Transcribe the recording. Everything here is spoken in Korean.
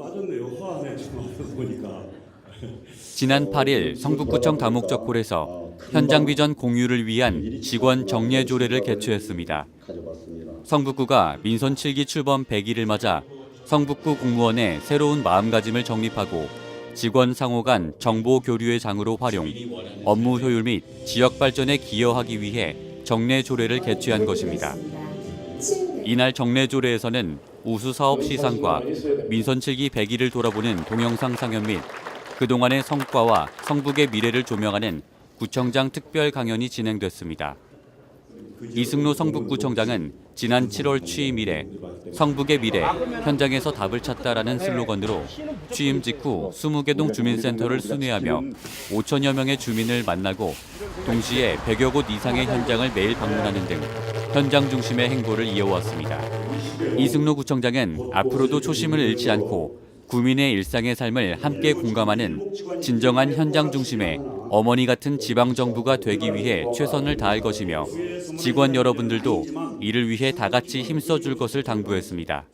빠졌네요. 와서 보니까. 지난 8일 성북구청 다목적 홀에서 현장 비전 공유를 위한 직원 정례 조례를 개최했습니다. 성북구가 민선 7기 출범 100일을 맞아 성북구 공무원의 새로운 마음가짐을 정립하고 직원 상호 간 정보 교류의 장으로 활용, 업무 효율 및 지역 발전에 기여하기 위해 정례 조례를 개최한 것입니다. 이날 정례 조례에서는 우수 사업 시상과 민선 7기 100일을 돌아보는 동영상 상연 및 그동안의 성과와 성북의 미래를 조명하는 구청장 특별 강연이 진행됐습니다. 이승로 성북구청장은 지난 7월 취임 이래 성북의 미래 현장에서 답을 찾다라는 슬로건으로 취임 직후 20개 동 주민센터를 순회하며 5천여 명의 주민을 만나고 동시에 100여 곳 이상의 현장을 매일 방문하는 등 현장 중심의 행보를 이어왔습니다. 이승로 구청장은 앞으로도 초심을 잃지 않고 구민의 일상의 삶을 함께 공감하는 진정한 현장 중심의 어머니 같은 지방 정부가 되기 위해 최선을 다할 것이며 직원 여러분들도 이를 위해 다 같이 힘써 줄 것을 당부했습니다.